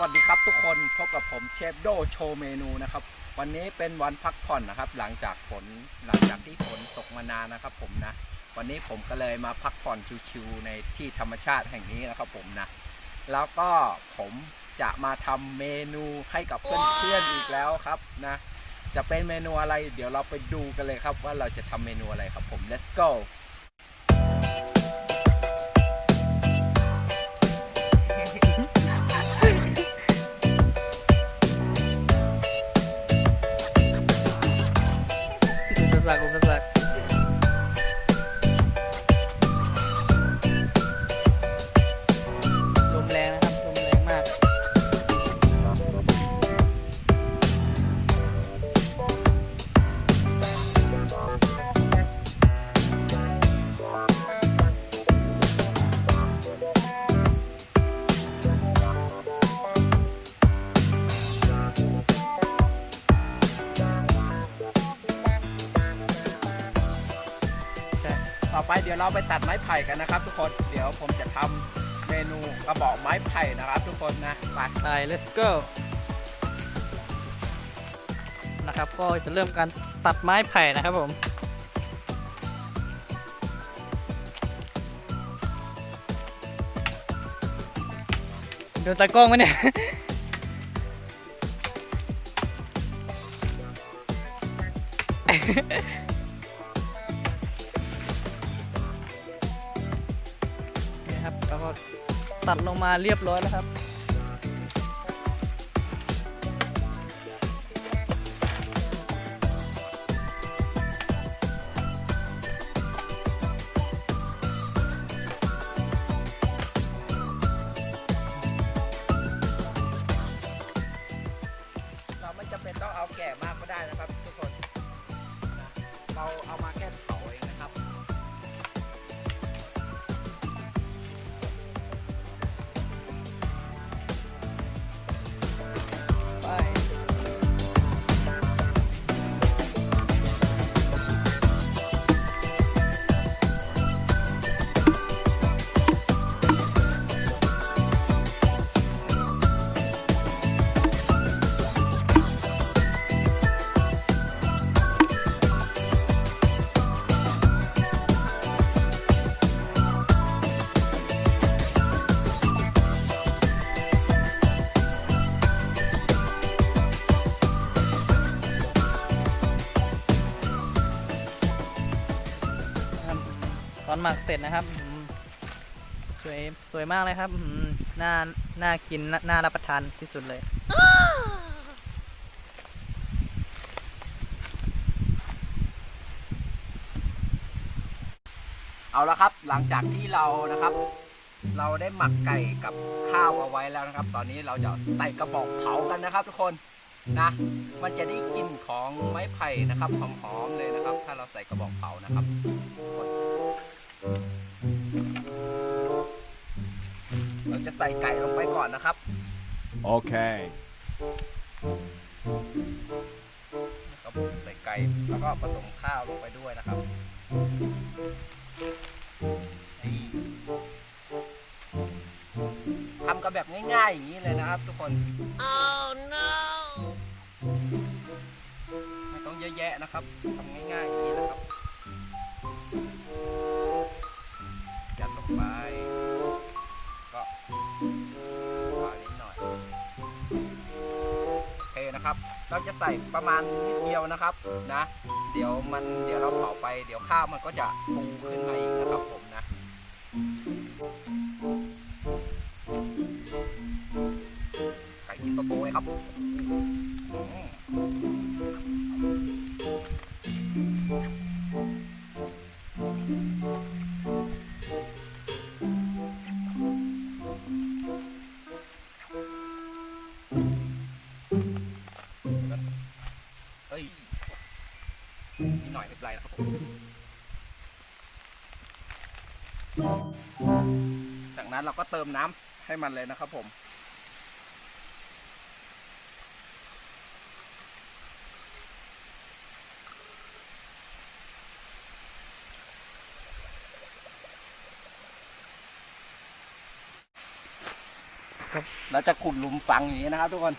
วัสดีครับทุกคนพบกับผมเชฟโดโชว์เมนูนะครับ วันนี้เป็นวันพักผ่อนนะครับ หลังจากฝนหลังจากที่ฝนตกมานานนะครับ ผมนะ วันนี้ผมก็เลยมาพักผ่อนชิวๆในที่ธรรมชาติแห่งนี้นะครับ ผมนะ แล้วก็ผมจะมาทำเมนูให้กับเพื่อนๆอีกแล้วครับนะ จะเป็นเมนูอะไร เดี๋ยวเราไปดูกันเลยครับ ว่าเราจะทำเมนูอะไรครับผม let's go เราไปตัดไม้ไผ่กันนะครับ ทุกคนเดี๋ยวผมจะทำเมนูกระบอกไม้ไผ่นะครับ ทุกคนนะไปไป let's go นะครับก็จะเริ่มการตัดไม้ไผ่นะครับผม โดนตากล้องไหมเนี่ย ก็ตัดลงมาเรียบร้อยแล้วครับ หมักเสร็จนะครับสวยสวยมากเลยครับน่าน่ากินน่าน่ารับประทานที่สุดเลยเอาละครับหลังจากที่เรานะครับ เราได้หมักไก่กับข้าวเอาไว้แล้วนะครับ ตอนนี้เราจะใส่กระบอกเผากันนะครับ ทุกคนนะมันจะได้กลิ่นของไม้ไผ่นะครับหอมๆเลยนะครับ ถ้าเราใส่กระบอกเผานะครับ เราจะใส่ไก่ลงไปก่อนนะครับ Okay. ครับผมใส่ไก่แล้วก็ผสมข้าวลงไปด้วยนะครับนี่ทำกันแบบง่ายๆอย่างนี้เลยนะครับ ทุกคน oh no ไม่ต้องเยอะแยะนะครับทำง่ายๆอย่างนี้นะ เราจะใส่ประมาณนิดเดียวนะครับนะ เดี๋ยวมันเดี๋ยวเราเผาไป เดี๋ยวข้าวมันก็จะฟูขึ้นมาอีกนะครับผมนะไก่กินโตเลยครับ จากนั้นเราก็เติมน้ำให้มันเลยนะครับผม เราจะขุดหลุมฝังอย่างนี้นะครับทุกคน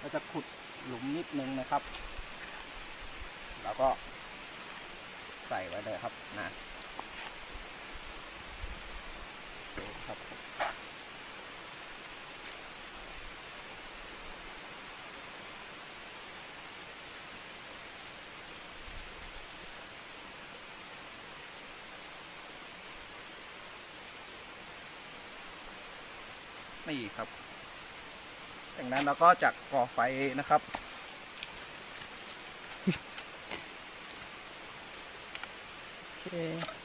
เราจะขุดหลุมนิดนึงนะครับ แล้วก็ใส่ไว้เลยครับนะดู ครับนี่ครับจากนั้นเราก็จะก่อไฟนะครับ โอเค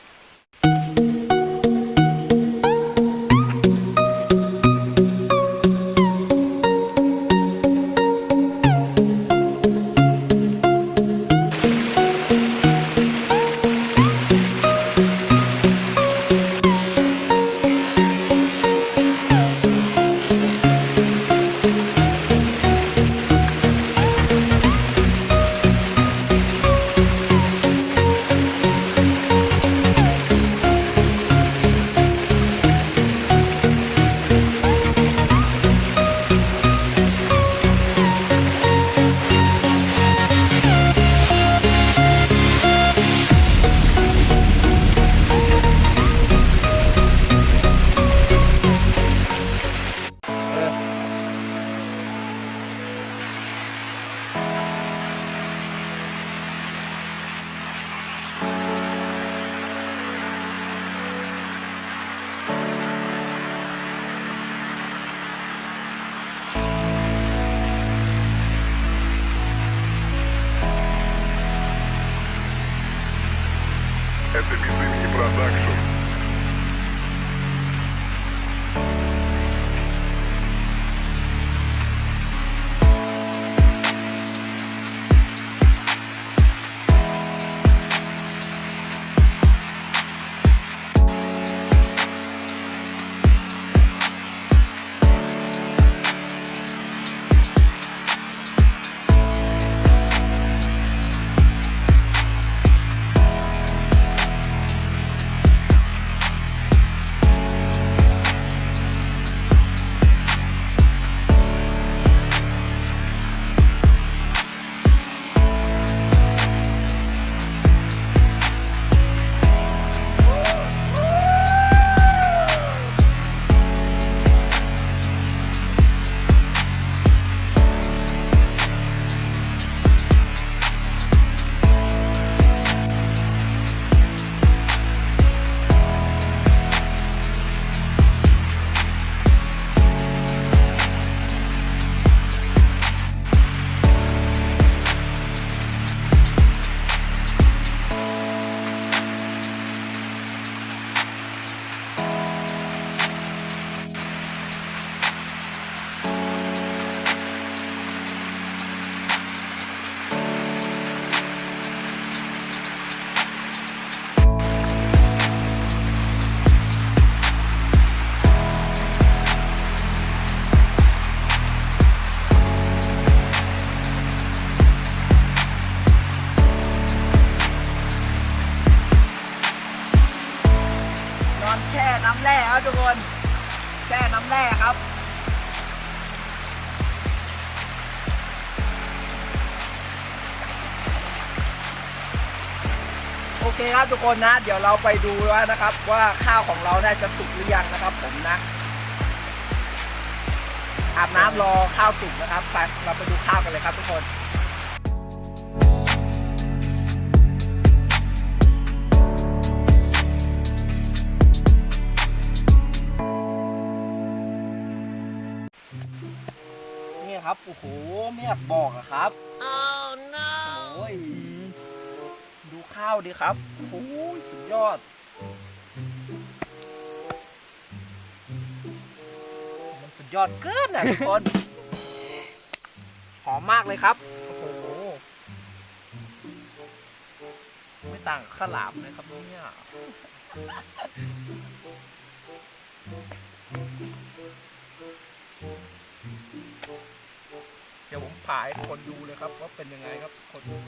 คครับทุกคนนะ เดี๋ยวเราไปดูแล้วนะครับ ว่าข้าวของเราน่าจะสุกหรือยังนะครับ ผมนะอาบน้ำรอข้าวสุกนะครับไปเราไปดูข้าวกันเลยครับทุกคนนี่ครับโอ้โหไม่อยากบอกอะครับ oh no โอ้ยดู ข้าวดิครับโอ้โหสุดยอด มันสุดยอดเกินนะทุกคน หอมมากเลยครับ โอ้โห ไม่ต่างข้าวหลามเลยครับเนี่ยเดี๋ยวผมผ่าให้คนดูเลยครับว่าเป็นยังไงครับคนนี่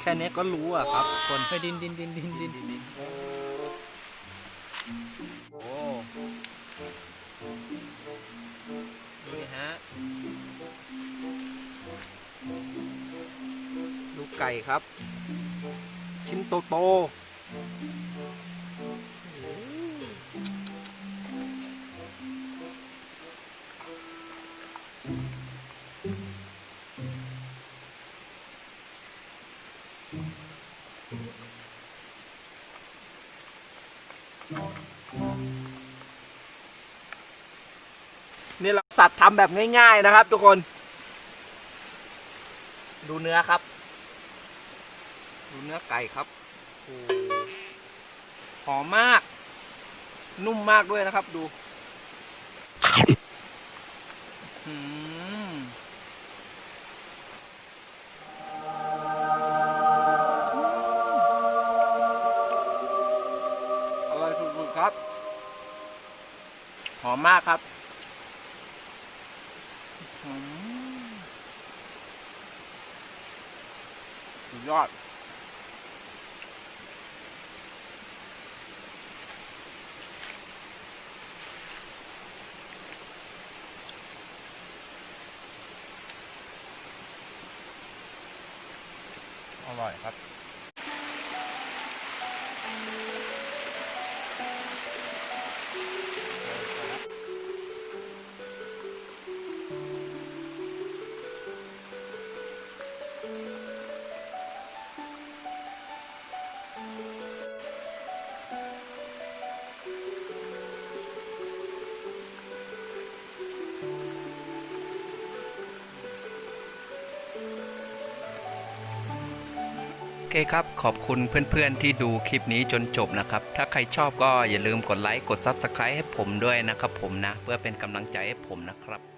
แค่นี้ก็รู้อะครับคน ไปดินดินดินดินดิน โอ้ ไก่ครับ ชิ้นโตโตนี่เราสัตว์ทำแบบง่าย ๆ นะครับ ทุกคน ดูเนื้อครับ ดูเนื้อไก่ครับโอ้หอมมาก นุ่มมากด้วยนะครับดูอืมอร่อยสุดๆครับ หอมมากครับสุดยอด อร่อยครับ เคครับ ขอบคุณเพื่อนๆที่ดูคลิปนี้จนจบนะครับ ถ้าใครชอบก็อย่าลืมกดไลค์ กด Subscribe ให้ผมด้วยนะครับผมนะ เพื่อเป็นกำลังใจให้ผมนะครับ